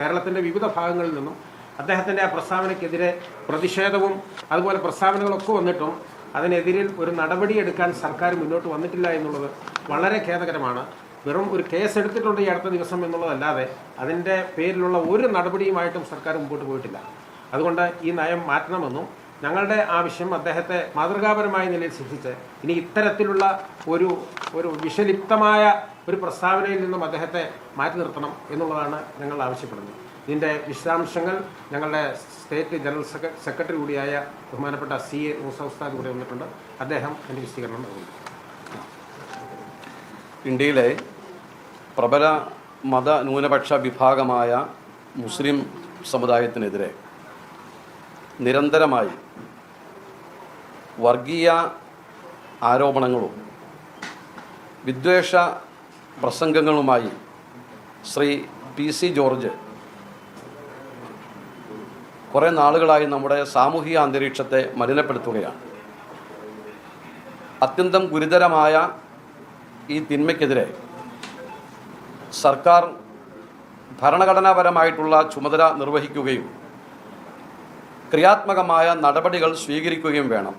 കേരളത്തിന്റെ വിവിധ ഭാഗങ്ങളിൽ നിന്നും അദ്ദേഹത്തിന്റെ ആ പ്രസ്താവനയ്ക്കെതിരെ പ്രതിഷേധവും അതുപോലെ പ്രസ്താവനകളൊക്കെ വന്നിട്ടും അതിനെതിരിൽ ഒരു നടപടിയെടുക്കാൻ സർക്കാർ മുന്നോട്ട് വന്നിട്ടില്ല എന്നുള്ളത് വളരെ ഖേദകരമാണ്. വെറും ഒരു കേസ് എടുത്തിട്ടുണ്ട് ഈ അടുത്ത ദിവസം എന്നുള്ളതല്ലാതെ അതിന്റെ പേരിലുള്ള ഒരു നടപടിയുമായിട്ടും സർക്കാർ മുമ്പോട്ട് പോയിട്ടില്ല. അതുകൊണ്ട് ഈ നയം മാറ്റണമെന്നും ഞങ്ങളുടെ ആവശ്യം അദ്ദേഹത്തെ മാതൃകാപരമായ നിലയിൽ ശിക്ഷിച്ച് ഇനി ഇത്തരത്തിലുള്ള ഒരു ഒരു വിഷലിപ്തമായ ഒരു പ്രസ്താവനയിൽ നിന്നും അദ്ദേഹത്തെ മാറ്റി നിർത്തണം എന്നുള്ളതാണ് ഞങ്ങൾ ആവശ്യപ്പെടുന്നത്. ഇതിന്റെ വിശദാംശങ്ങൾ ഞങ്ങളുടെ സ്റ്റേറ്റ് ജനറൽ സെക്രട്ടറി കൂടിയായ ബഹുമാനപ്പെട്ട സി എ മൂസൗസ്താദ് കൂടെ വന്നിട്ടുണ്ട്. അദ്ദേഹം എന്റെ വിശദീകരണം നൽകുന്നു ഇന്ത്യയിലെ പ്രബല മത ന്യൂനപക്ഷ വിഭാഗമായ മുസ്ലിം സമുദായത്തിനെതിരെ നിരന്തരമായി വർഗീയ ആരോപണങ്ങളും വിദ്വേഷ പ്രസംഗങ്ങളുമായി ശ്രീ പി സി ജോർജ് കുറേ നാളുകളായി നമ്മുടെ സാമൂഹിക അന്തരീക്ഷത്തെ മലിനപ്പെടുത്തുകയാണ്. അത്യന്തം ഗുരുതരമായ ഈ തിന്മയ്ക്കെതിരെ സർക്കാർ ഭരണഘടനാപരമായിട്ടുള്ള ചുമതല നിർവഹിക്കുകയും ക്രിയാത്മകമായ നടപടികൾ സ്വീകരിക്കുകയും വേണം.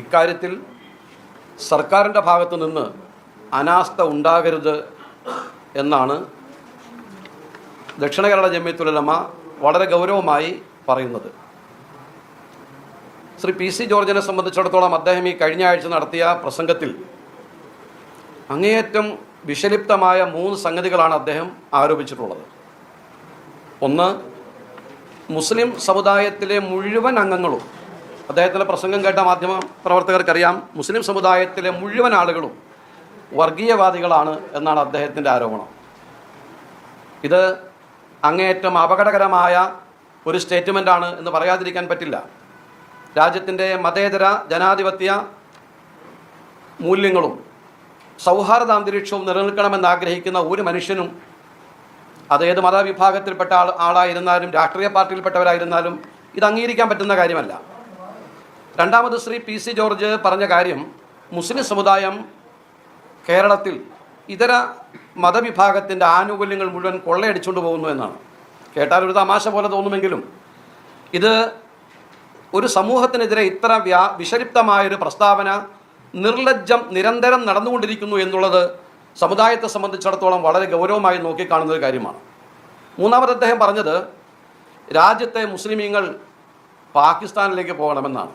ഇക്കാര്യത്തിൽ സർക്കാരിന്റെ ഭാഗത്തു നിന്ന് അനാസ്ഥ ഉണ്ടാകരുത് എന്നാണ് ദക്ഷിണ കേരള ജമ്മിയത്തുലമ വളരെ ഗൗരവമായി പറയുന്നത്. ശ്രീ പി സി ജോർജിനെ സംബന്ധിച്ചിടത്തോളം അദ്ദേഹം ഈ കഴിഞ്ഞ ആഴ്ച നടത്തിയ പ്രസംഗത്തിൽ അങ്ങേയറ്റം വിഷലിപ്തമായ മൂന്ന് സംഗതികളാണ് അദ്ദേഹം ആരോപിച്ചിട്ടുള്ളത്. ഒന്ന് മുസ്ലിം സമുദായത്തിലെ മുഴുവൻ അംഗങ്ങളും അദ്ദേഹത്തിന്റെ പ്രസംഗം കേട്ട മാധ്യമ പ്രവർത്തകർക്കറിയാം മുസ്ലിം സമുദായത്തിലെ മുഴുവൻ ആളുകളും വർഗീയവാദികളാണ് എന്നാണ് അദ്ദേഹത്തിന്റെ ആരോപണം. ഇത് അങ്ങേയറ്റം അപകടകരമായ ഒരു സ്റ്റേറ്റ്മെന്റാണ് എന്ന് പറയാതിരിക്കാൻ പറ്റില്ല. രാജ്യത്തിന്റെ മതേതര ജനാധിപത്യ മൂല്യങ്ങളും സൗഹാർദ്ദ അന്തരീക്ഷവും നിലനിൽക്കണമെന്ന് ആഗ്രഹിക്കുന്ന ഒരു മനുഷ്യനും അതേത് മതവിഭാഗത്തിൽപ്പെട്ട ആൾ ആളായിരുന്നാലും രാഷ്ട്രീയ പാർട്ടിയിൽപ്പെട്ടവരായിരുന്നാലും ഇത് അംഗീകരിക്കാൻ പറ്റുന്ന കാര്യമല്ല. രണ്ടാമത് ശ്രീ പി സി ജോർജ് പറഞ്ഞ കാര്യം മുസ്ലിം സമുദായം കേരളത്തിൽ ഇതര മതവിഭാഗത്തിന്റെ ആനുകൂല്യങ്ങൾ മുഴുവൻ കൊള്ളയടിച്ചുകൊണ്ട് പോകുന്നു എന്നാണ്. കേട്ടാൽ ഒരു തമാശ പോലെ തോന്നുമെങ്കിലും ഇത് ഒരു സമൂഹത്തിനെതിരെ ഇത്ര വ്യാ വിഷലിപ്തമായൊരു പ്രസ്താവന നിർലജ്ജം നിരന്തരം നടന്നുകൊണ്ടിരിക്കുന്നു എന്നുള്ളത് സമുദായത്തെ സംബന്ധിച്ചിടത്തോളം വളരെ ഗൗരവമായി നോക്കിക്കാണുന്ന ഒരു കാര്യമാണ്. മൂന്നാമത് അദ്ദേഹം പറഞ്ഞത് രാജ്യത്തെ മുസ്ലിമീങ്ങൾ പാകിസ്ഥാനിലേക്ക് പോകണമെന്നാണ്.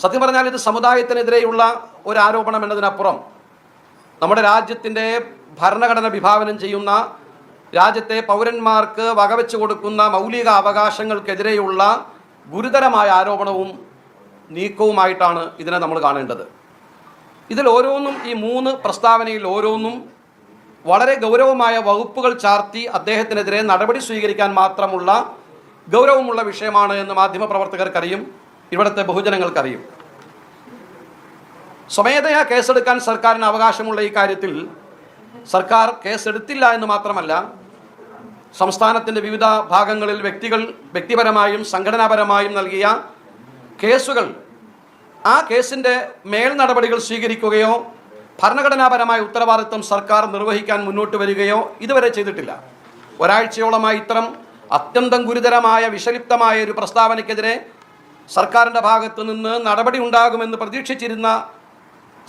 സത്യം പറഞ്ഞാൽ ഇത് സമുദായത്തിനെതിരെയുള്ള ഒരു ആരോപണം എന്നതിനപ്പുറം നമ്മുടെ രാജ്യത്തിന്റെ ഭരണഘടന വിഭാവനം ചെയ്യുന്ന രാജ്യത്തെ പൗരന്മാർക്ക് വകവെച്ച് കൊടുക്കുന്ന മൗലിക അവകാശങ്ങൾക്കെതിരെയുള്ള ഗുരുതരമായ ആരോപണവും നീക്കവുമായിട്ടാണ് ഇതിനെ നമ്മൾ കാണേണ്ടത്. ഇതിൽ ഓരോന്നും ഈ മൂന്ന് പ്രസ്താവനയിൽ ഓരോന്നും വളരെ ഗൗരവമായ വകുപ്പുകൾ ചാർത്തി അദ്ദേഹത്തിനെതിരെ നടപടി സ്വീകരിക്കാൻ മാത്രമുള്ള ഗൗരവമുള്ള വിഷയമാണ് എന്ന് മാധ്യമപ്രവർത്തകർക്കറിയും. ഇവിടുത്തെ ബഹുജനങ്ങൾക്കറിയും. സ്വമേധയാ കേസെടുക്കാൻ സർക്കാരിന് അവകാശമുള്ള ഈ കാര്യത്തിൽ സർക്കാർ കേസെടുത്തില്ല എന്ന് മാത്രമല്ല സംസ്ഥാനത്തിന്റെ വിവിധ ഭാഗങ്ങളിൽ വ്യക്തികൾ വ്യക്തിപരമായും സംഘടനാപരമായും നൽകിയ കേസുകൾ ആ കേസിന്റെ മേൽ നടപടികൾ സ്വീകരിക്കുകയോ ഭരണഘടനാപരമായ ഉത്തരവാദിത്വം സർക്കാർ നിർവഹിക്കാൻ മുന്നോട്ട് വരികയോ ഇതുവരെ ചെയ്തിട്ടില്ല. ഒരാഴ്ചയോളമായി ഇത്തരം അത്യന്തം ഗുരുതരമായ വിഷലിപ്തമായ ഒരു പ്രസ്താവനയ്ക്കെതിരെ സർക്കാരിന്റെ ഭാഗത്തു നിന്ന് നടപടി ഉണ്ടാകുമെന്ന് പ്രതീക്ഷിച്ചിരുന്ന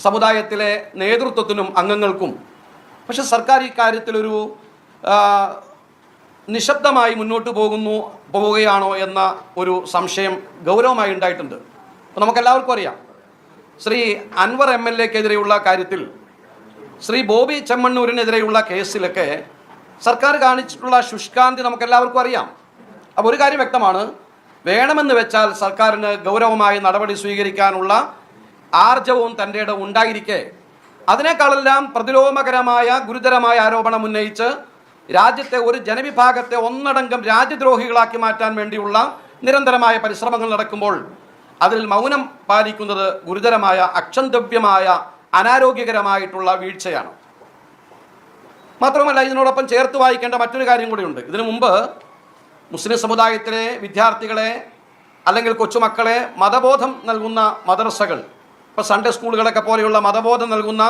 സമുദായത്തിലെ നേതൃത്വത്തിനും അംഗങ്ങൾക്കും. പക്ഷെ സർക്കാർ ഈ കാര്യത്തിലൊരു ആ, നിശബ്ദമായി മുന്നോട്ട് പോകുന്നു പോവുകയാണോ എന്ന ഒരു സംശയം ഗൗരവമായി ഉണ്ടായിട്ടുണ്ട്. അപ്പോൾ നമുക്കെല്ലാവർക്കും അറിയാം ശ്രീ അൻവർ എം എൽ എക്കെതിരെയുള്ള കാര്യത്തിൽ ശ്രീ ബോബി ചെമ്മണ്ണൂരിനെതിരെയുള്ള കേസിലൊക്കെ സർക്കാർ കാണിച്ചിട്ടുള്ള ശുഷ്കാന്തി നമുക്കെല്ലാവർക്കും അറിയാം. അപ്പോൾ ഒരു കാര്യം വ്യക്തമാണ് വേണമെന്ന് വെച്ചാൽ സർക്കാരിന് ഗൗരവമായ നടപടി സ്വീകരിക്കാനുള്ള ആർജവും തന്റെ ഇടം ഉണ്ടായിരിക്കെ. അതിനേക്കാളെല്ലാം പ്രതിലോമകരമായ ഗുരുതരമായ ആരോപണം ഉന്നയിച്ച് രാജ്യത്തെ ഒരു ജനവിഭാഗത്തെ ഒന്നടങ്കം രാജ്യദ്രോഹികളാക്കി മാറ്റാൻ വേണ്ടിയുള്ള നിരന്തരമായ പരിശ്രമങ്ങൾ നടക്കുമ്പോൾ അതിൽ മൗനം പാലിക്കുന്നത് ഗുരുതരമായ അക്ഷന്തവ്യമായ അനാരോഗ്യകരമായിട്ടുള്ള വീഴ്ചയാണ്. മാത്രമല്ല ഇതിനോടൊപ്പം ചേർത്ത് വായിക്കേണ്ട മറ്റൊരു കാര്യം കൂടിയുണ്ട്. ഇതിനു മുമ്പ് മുസ്ലിം സമുദായത്തിലെ വിദ്യാർത്ഥികളെ അല്ലെങ്കിൽ കൊച്ചുമക്കളെ മതബോധം നൽകുന്ന മദ്രസകൾ. ഇപ്പോൾ സൺഡേ സ്കൂളുകളൊക്കെ പോലെയുള്ള മതബോധം നൽകുന്ന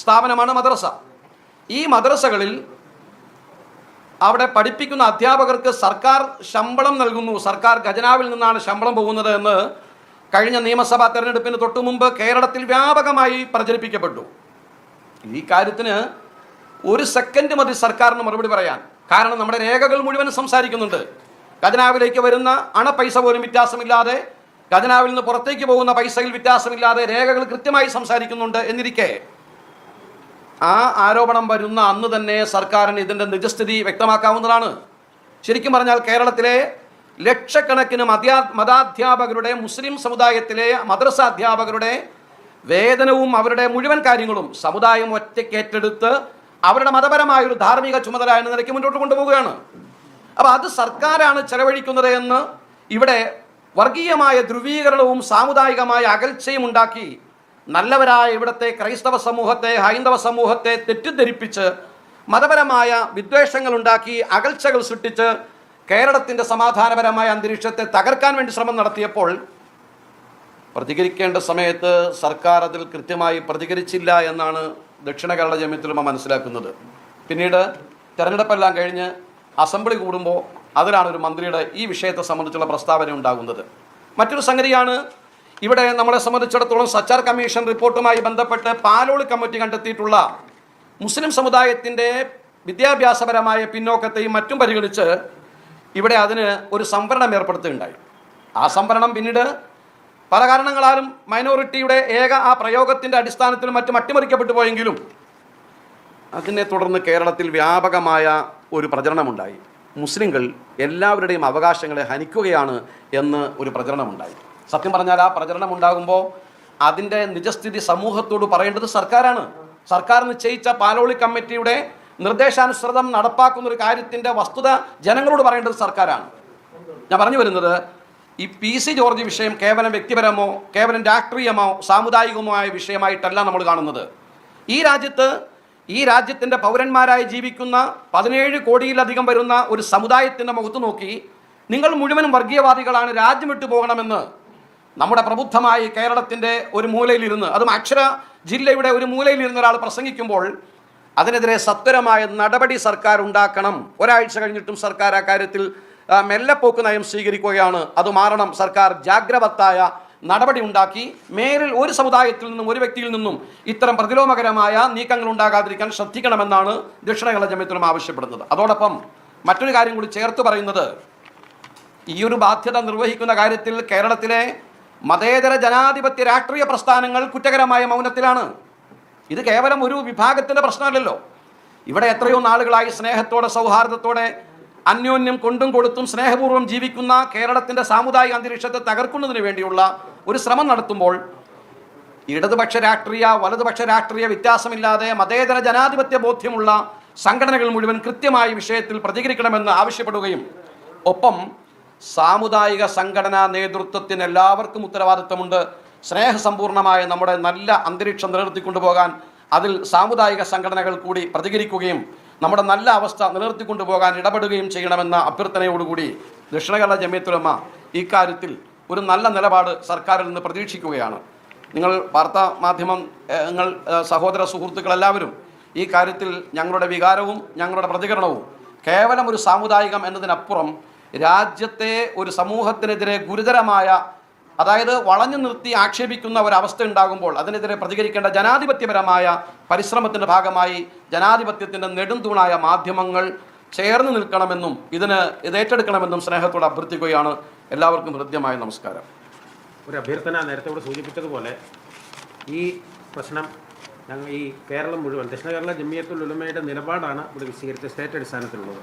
സ്ഥാപനമാണ് മദ്രസ. ഈ മദ്രസകളിൽ അവിടെ പഠിപ്പിക്കുന്ന അധ്യാപകർക്ക് സർക്കാർ ശമ്പളം നൽകുന്നു. സർക്കാർ ഖജനാവിൽ നിന്നാണ് ശമ്പളം പോകുന്നത് എന്ന് കഴിഞ്ഞ നിയമസഭാ തെരഞ്ഞെടുപ്പിന് തൊട്ടു മുമ്പ് കേരളത്തിൽ വ്യാപകമായി പ്രചരിപ്പിക്കപ്പെട്ടു. ഈ കാര്യത്തിന് ഒരു സെക്കൻഡ് മതി സർക്കാരിന് മറുപടി പറയാൻ. കാരണം നമ്മുടെ രേഖകൾ മുഴുവൻ സംസാരിക്കുന്നുണ്ട്. ഖജനാവിലേക്ക് വരുന്ന അണ പൈസ പോലും വ്യത്യാസമില്ലാതെ ഖജനാവിൽ നിന്ന് പുറത്തേക്ക് പോകുന്ന പൈസയിൽ വ്യത്യാസമില്ലാതെ രേഖകൾ കൃത്യമായി സംസാരിക്കുന്നുണ്ട് എന്നിരിക്കെ ആ ആരോപണം വരുന്ന അന്ന് തന്നെ സർക്കാരിന് ഇതിന്റെ നിജസ്ഥിതി വ്യക്തമാക്കാവുന്നതാണ്. ശരിക്കും പറഞ്ഞാൽ കേരളത്തിലെ ലക്ഷക്കണക്കിന് മധ്യാ മതാധ്യാപകരുടെ മുസ്ലിം സമുദായത്തിലെ മദ്രസ അധ്യാപകരുടെ വേതനവും അവരുടെ മുഴുവൻ കാര്യങ്ങളും സമുദായം ഒറ്റയ്ക്ക് ഏറ്റെടുത്ത് അവരുടെ മതപരമായ ഒരു ധാർമ്മിക ചുമതല എന്ന നിലയ്ക്ക് മുന്നോട്ട് കൊണ്ടുപോവുകയാണ്. അപ്പോൾ അത് സർക്കാരാണ് ചെലവഴിക്കുന്നത് എന്ന് ഇവിടെ വർഗീയമായ ധ്രുവീകരണവും സാമുദായികമായ അകൽച്ചയും ഉണ്ടാക്കി നല്ലവരായ ഇവിടുത്തെ ക്രൈസ്തവ സമൂഹത്തെ ഹൈന്ദവ സമൂഹത്തെ തെറ്റിദ്ധരിപ്പിച്ച് മതപരമായ വിദ്വേഷങ്ങൾ ഉണ്ടാക്കി അകൽച്ചകൾ സൃഷ്ടിച്ച് കേരളത്തിന്റെ സമാധാനപരമായ അന്തരീക്ഷത്തെ തകർക്കാൻ വേണ്ടി ശ്രമം നടത്തിയപ്പോൾ പ്രതികരിക്കേണ്ട സമയത്ത് സർക്കാർ അതിൽ കൃത്യമായി പ്രതികരിച്ചില്ല എന്നാണ് ദക്ഷിണ കേരള ജമ്യത്തിലുമ മനസ്സിലാക്കുന്നത്. പിന്നീട് തെരഞ്ഞെടുപ്പെല്ലാം കഴിഞ്ഞ് അസംബ്ലി കൂടുമ്പോൾ അതിലാണ് ഒരു മന്ത്രിയുടെ ഈ വിഷയത്തെ സംബന്ധിച്ചുള്ള പ്രസ്താവന ഉണ്ടാകുന്നത്. മറ്റൊരു സംഗതിയാണ് ഇവിടെ നമ്മളെ സംബന്ധിച്ചിടത്തോളം സച്ചാർ കമ്മീഷൻ റിപ്പോർട്ടുമായി ബന്ധപ്പെട്ട് പാലോളി കമ്മിറ്റി കണ്ടെത്തിയിട്ടുള്ള മുസ്ലിം സമുദായത്തിന്റെ വിദ്യാഭ്യാസപരമായ പിന്നോക്കത്തെയും മറ്റും പരിഗണിച്ച് ഇവിടെ അതിന് ഒരു സംവരണം ഏർപ്പെടുത്തുകയുണ്ടായി. ആ സംവരണം പിന്നീട് പല കാരണങ്ങളാലും മൈനോറിറ്റിയുടെ ഏക ആ പ്രയോഗത്തിന്റെ അടിസ്ഥാനത്തിലും മറ്റും അട്ടിമറിക്കപ്പെട്ടു പോയെങ്കിലും അതിനെ തുടർന്ന് കേരളത്തിൽ വ്യാപകമായ ഒരു പ്രചരണമുണ്ടായി. മുസ്ലിങ്ങൾ എല്ലാവരുടെയും അവകാശങ്ങളെ ഹനിക്കുകയാണ് എന്ന് ഒരു പ്രചരണമുണ്ടായി. സത്യം പറഞ്ഞാൽ ആ പ്രചരണം ഉണ്ടാകുമ്പോൾ അതിന്റെ നിജസ്ഥിതി സമൂഹത്തോട് പറയേണ്ടത് സർക്കാരാണ്. സർക്കാർ നിശ്ചയിച്ച പാലോളി കമ്മിറ്റിയുടെ നിർദ്ദേശാനുസൃതം നടപ്പാക്കുന്ന ഒരു കാര്യത്തിന്റെ വസ്തുത ജനങ്ങളോട് പറയേണ്ടത് സർക്കാരാണ്. ഞാൻ പറഞ്ഞു വരുന്നത് ഈ പി സി ജോർജ് വിഷയം കേവലം വ്യക്തിപരമോ കേവലം രാഷ്ട്രീയമോ സാമുദായികമോ ആയ വിഷയമായിട്ടല്ല നമ്മൾ കാണുന്നത്. ഈ രാജ്യത്ത് ഈ രാജ്യത്തിന്റെ പൗരന്മാരായി ജീവിക്കുന്ന പതിനേഴ് കോടിയിലധികം വരുന്ന ഒരു സമുദായത്തിന്റെ മുഖത്ത് നോക്കി നിങ്ങൾ മുഴുവനും വർഗീയവാദികളാണ് രാജ്യം വിട്ടു പോകണമെന്ന് നമ്മുടെ പ്രബുദ്ധമായി കേരളത്തിന്റെ ഒരു മൂലയിലിരുന്ന് അതും അക്ഷര ജില്ലയുടെ ഒരു മൂലയിലിരുന്ന ഒരാൾ പ്രസംഗിക്കുമ്പോൾ അതിനെതിരെ സത്വരമായ നടപടി സർക്കാർ ഉണ്ടാക്കണം. ഒരാഴ്ച കഴിഞ്ഞിട്ടും സർക്കാർ ആ കാര്യത്തിൽ മെല്ലെപ്പോക്ക് നയം സ്വീകരിക്കുകയാണ്. അത് മാറണം. സർക്കാർ ജാഗ്രവത്തായ നടപടി ഉണ്ടാക്കി. മേലിൽ ഒരു സമുദായത്തിൽ നിന്നും ഒരു വ്യക്തിയിൽ നിന്നും ഇത്തരം പ്രതിലോമകരമായ നീക്കങ്ങൾ ഉണ്ടാകാതിരിക്കാൻ ശ്രദ്ധിക്കണമെന്നാണ് ദക്ഷിണ കേരള ജമ്യത്തിലും ആവശ്യപ്പെടുന്നത്. അതോടൊപ്പം മറ്റൊരു കാര്യം കൂടി ചേർത്ത് പറയുന്നത്. ഈ ഒരു ബാധ്യത നിർവഹിക്കുന്ന കാര്യത്തിൽ കേരളത്തിലെ മതേതര ജനാധിപത്യ രാഷ്ട്രീയ പ്രസ്ഥാനങ്ങൾ കുറ്റകരമായ മൗനത്തിലാണ്. ഇത് കേവലം ഒരു വിഭാഗത്തിന്റെ പ്രശ്നമല്ലല്ലോ. ഇവിടെ എത്രയോ നാളുകളായി സ്നേഹത്തോടെ സൗഹാർദ്ദത്തോടെ അന്യോന്യം കൊണ്ടും കൊടുത്തും സ്നേഹപൂർവം ജീവിക്കുന്ന കേരളത്തിന്റെ സാമുദായിക അന്തരീക്ഷത്തെ തകർക്കുന്നതിന് വേണ്ടിയുള്ള ഒരു ശ്രമം നടത്തുമ്പോൾ ഇടതുപക്ഷ രാഷ്ട്രീയ വലതുപക്ഷ രാഷ്ട്രീയ വ്യത്യാസമില്ലാതെ മതേതര ജനാധിപത്യ ബോധ്യമുള്ള സംഘടനകൾ മുഴുവൻ കൃത്യമായി വിഷയത്തിൽ പ്രതികരിക്കണമെന്ന് ആവശ്യപ്പെടുകയും ഒപ്പം സാമുദായിക സംഘടനാ നേതൃത്വത്തിന് എല്ലാവർക്കും ഉത്തരവാദിത്വമുണ്ട് സ്നേഹസമ്പൂർണമായ നമ്മുടെ നല്ല അന്തരീക്ഷം നിലനിർത്തിക്കൊണ്ടുപോകാൻ അതിൽ സാമുദായിക സംഘടനകൾ കൂടി പ്രതികരിക്കുകയും നമ്മുടെ നല്ല അവസ്ഥ നിലനിർത്തിക്കൊണ്ടു പോകാൻ ഇടപെടുകയും ചെയ്യണമെന്ന അഭ്യർത്ഥനയോടുകൂടി ദക്ഷിണ കേരള ജമിയത്തുലമ ഇക്കാര്യത്തിൽ ഒരു നല്ല നിലപാട് സർക്കാരിൽ നിന്ന് പ്രതീക്ഷിക്കുകയാണ്. നിങ്ങൾ വാർത്താ മാധ്യമങ്ങൾ സഹോദര സഹോദര സുഹൃത്തുക്കളെല്ലാവരും ഈ കാര്യത്തിൽ ഞങ്ങളുടെ വികാരവും ഞങ്ങളുടെ പ്രതികരണവും കേവലം ഒരു സാമുദായികം എന്നതിനപ്പുറം രാജ്യത്തെ ഒരു സമൂഹത്തിനെതിരെ ഗുരുതരമായ അതായത് വളഞ്ഞു നിർത്തി ആക്ഷേപിക്കുന്ന ഒരവസ്ഥ ഉണ്ടാകുമ്പോൾ അതിനെതിരെ പ്രതികരിക്കേണ്ട ജനാധിപത്യപരമായ പരിശ്രമത്തിന്റെ ഭാഗമായി ജനാധിപത്യത്തിന്റെ നെടുംതൂണായ മാധ്യമങ്ങൾ ചേർന്ന് നിൽക്കണമെന്നും ഇതിന് ഇത് ഏറ്റെടുക്കണമെന്നും സ്നേഹത്തോടെ അഭ്യർത്ഥിക്കുകയാണ്. എല്ലാവർക്കും ഹൃദ്യമായ നമസ്കാരം. ഒരു അഭ്യർത്ഥന നേരത്തെ ഇവിടെ സൂചിപ്പിച്ചതുപോലെ ഈ പ്രശ്നം ഞങ്ങൾ ഈ കേരളം മുഴുവൻ ദക്ഷിണ കേരള ജമിയത്തുൽ ഉലമയുടെ നിലപാടാണ് ഇവിടെ വിശീകരിച്ച സ്റ്റേറ്റ് അടിസ്ഥാനത്തിലുള്ളത്.